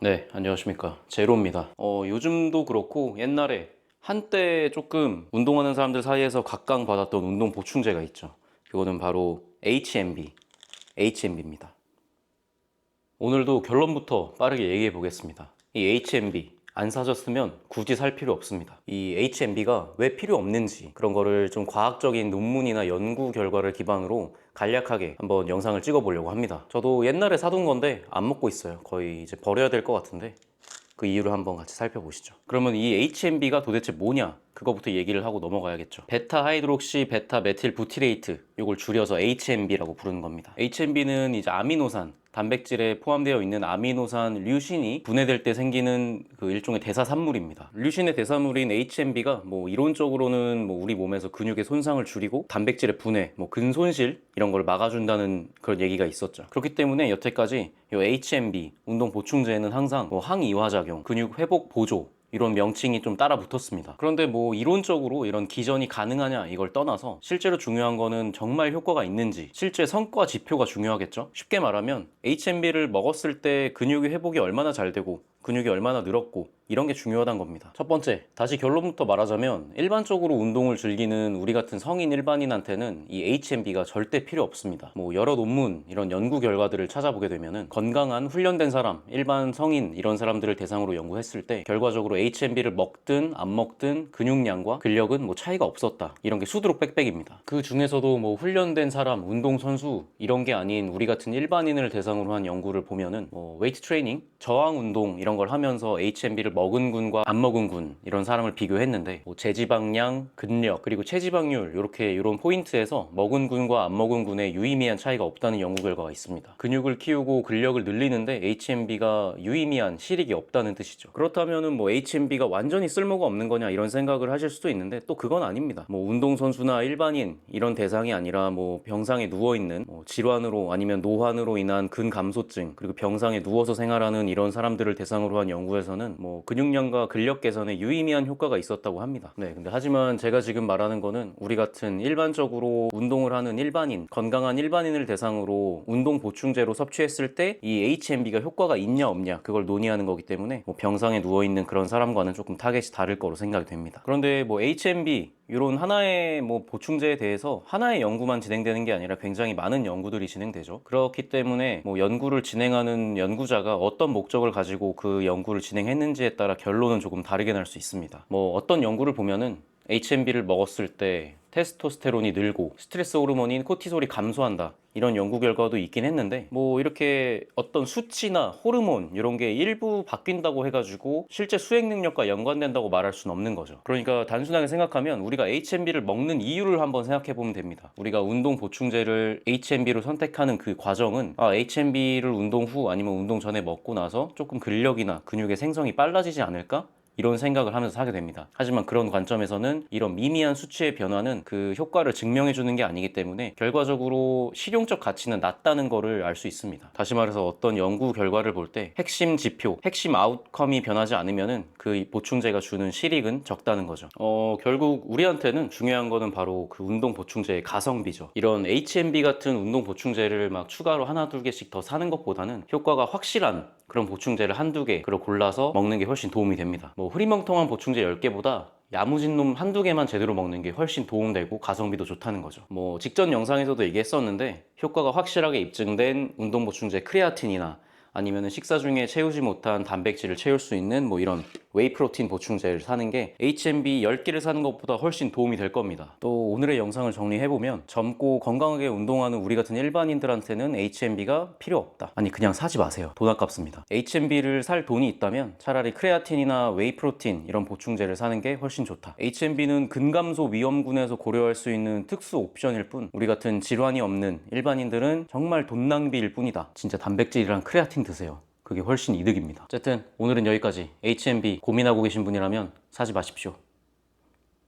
네, 안녕하십니까. 제로입니다. 어, 요즘도 그렇고 옛날에 한때 조금 운동하는 사람들 사이에서 각광받았던 운동 보충제가 있죠. 그거는 바로 HMB, HMB입니다. 오늘도 결론부터 빠르게 얘기해 보겠습니다. 이 HMB 안 사셨으면 굳이 살 필요 없습니다. 이 HMB가 왜 필요 없는지 그런 거를 좀 과학적인 논문이나 연구 결과를 기반으로 간략하게 한번 영상을 찍어 보려고 합니다. 저도 옛날에 사둔 건데 안 먹고 있어요. 거의 이제 버려야 될 것 같은데 그 이유를 한번 같이 살펴보시죠. 그러면 이 HMB가 도대체 뭐냐? 그거부터 얘기를 하고 넘어가야겠죠. 베타 하이드록시 베타 메틸 부티레이트 이걸 줄여서 HMB라고 부르는 겁니다. HMB는 이제 아미노산 단백질에 포함되어 있는 아미노산 류신이 분해될 때 생기는 그 일종의 대사산물입니다. 류신의 대사물인 HMB가 뭐 이론적으로는 뭐 우리 몸에서 근육의 손상을 줄이고 단백질의 분해, 뭐 근손실 이런 걸 막아준다는 그런 얘기가 있었죠. 그렇기 때문에 여태까지 이 HMB 운동 보충제는 항상 뭐 항이화작용, 근육 회복 보조 이런 명칭이 좀 따라 붙었습니다. 그런데 뭐 이론적으로 이런 기전이 가능하냐 이걸 떠나서 실제로 중요한 거는 정말 효과가 있는지 실제 성과 지표가 중요하겠죠. 쉽게 말하면 HMB를 먹었을 때 근육의 회복이 얼마나 잘 되고 근육이 얼마나 늘었고 이런 게 중요하다는 겁니다. 첫 번째, 다시 결론부터 말하자면 일반적으로 운동을 즐기는 우리 같은 성인 일반인한테는 이 HMB가 절대 필요 없습니다. 뭐 여러 논문, 이런 연구 결과들을 찾아보게 되면은 건강한 훈련된 사람, 일반 성인 이런 사람들을 대상으로 연구했을 때 결과적으로 HMB를 먹든 안 먹든 근육량과 근력은 뭐 차이가 없었다. 이런 게 수두룩 빽빽입니다. 그 중에서도 뭐 훈련된 사람, 운동 선수 이런 게 아닌 우리 같은 일반인을 대상으로 한 연구를 보면은 뭐 웨이트 트레이닝, 저항 운동 이런 걸 하면서 HMB를 먹은 군과 안 먹은 군 이런 사람을 비교했는데 뭐 제지방량, 근력 그리고 체지방률 이렇게 이런 포인트에서 먹은 군과 안 먹은 군의 유의미한 차이가 없다는 연구 결과가 있습니다. 근육을 키우고 근력을 늘리는데 HMB가 유의미한 실익이 없다는 뜻이죠. 그렇다면은 뭐 HMB가 완전히 쓸모가 없는 거냐 이런 생각을 하실 수도 있는데 또 그건 아닙니다. 뭐 운동 선수나 일반인 이런 대상이 아니라 뭐 병상에 누워 있는 뭐 질환으로 아니면 노환으로 인한 근감소증 그리고 병상에 누워서 생활하는 이런 사람들을 대상으로 한 연구에서는 뭐 근육량과 근력 개선에 유의미한 효과가 있었다고 합니다. 네, 근데 하지만 제가 지금 말하는 거는 우리 같은 일반적으로 운동을 하는 일반인, 건강한 일반인을 대상으로 운동 보충제로 섭취했을 때 이 HMB가 효과가 있냐 없냐 그걸 논의하는 거기 때문에 뭐 병상에 누워 있는 그런 사람과는 조금 타겟이 다를 거로 생각이 됩니다. 그런데 뭐 HMB 이런 하나의 뭐 보충제에 대해서 하나의 연구만 진행되는 게 아니라 굉장히 많은 연구들이 진행되죠. 그렇기 때문에 뭐 연구를 진행하는 연구자가 어떤 목적을 가지고 그 연구를 진행했는지에 따라 결론은 조금 다르게 날 수 있습니다. 뭐 어떤 연구를 보면은 HMB를 먹었을 때 테스토스테론이 늘고 스트레스 호르몬인 코티솔이 감소한다. 이런 연구 결과도 있긴 했는데 뭐 이렇게 어떤 수치나 호르몬 이런 게 일부 바뀐다고 해가지고 실제 수행 능력과 연관된다고 말할 수는 없는 거죠. 그러니까 단순하게 생각하면 우리가 HMB를 먹는 이유를 한번 생각해 보면 됩니다. 우리가 운동 보충제를 HMB로 선택하는 그 과정은 아 HMB를 운동 후 아니면 운동 전에 먹고 나서 조금 근력이나 근육의 생성이 빨라지지 않을까? 이런 생각을 하면서 사게 됩니다. 하지만 그런 관점에서는 이런 미미한 수치의 변화는 그 효과를 증명해 주는 게 아니기 때문에 결과적으로 실용적 가치는 낮다는 거를 알 수 있습니다. 다시 말해서 어떤 연구 결과를 볼 때 핵심 지표, 핵심 아웃컴이 변하지 않으면은 그 보충제가 주는 실익은 적다는 거죠. 어, 결국 우리한테는 중요한 거는 바로 그 운동 보충제의 가성비죠. 이런 HMB 같은 운동 보충제를 막 추가로 하나 둘 개씩 더 사는 것보다는 효과가 확실한 그런 보충제를 한두 개를 골라서 먹는 게 훨씬 도움이 됩니다. 뭐 흐리멍텅한 보충제 10개보다 야무진 놈 한두 개만 제대로 먹는 게 훨씬 도움되고 가성비도 좋다는 거죠. 뭐 직전 영상에서도 얘기했었는데 효과가 확실하게 입증된 운동 보충제 크레아틴이나 아니면 식사 중에 채우지 못한 단백질을 채울 수 있는 뭐 이런 웨이 프로틴 보충제를 사는 게 HMB 10개를 사는 것보다 훨씬 도움이 될 겁니다. 또 오늘의 영상을 정리해보면 젊고 건강하게 운동하는 우리 같은 일반인들한테는 HMB가 필요 없다. 아니 그냥 사지 마세요. 돈 아깝습니다. HMB를 살 돈이 있다면 차라리 크레아틴이나 웨이 프로틴 이런 보충제를 사는 게 훨씬 좋다. HMB는 근감소 위험군에서 고려할 수 있는 특수 옵션일 뿐 우리 같은 질환이 없는 일반인들은 정말 돈 낭비일 뿐이다. 진짜 단백질이랑 크레아틴 드세요. 그게 훨씬 이득입니다. 어쨌든 오늘은 여기까지 HMB 고민하고 계신 분이라면 사지 마십시오.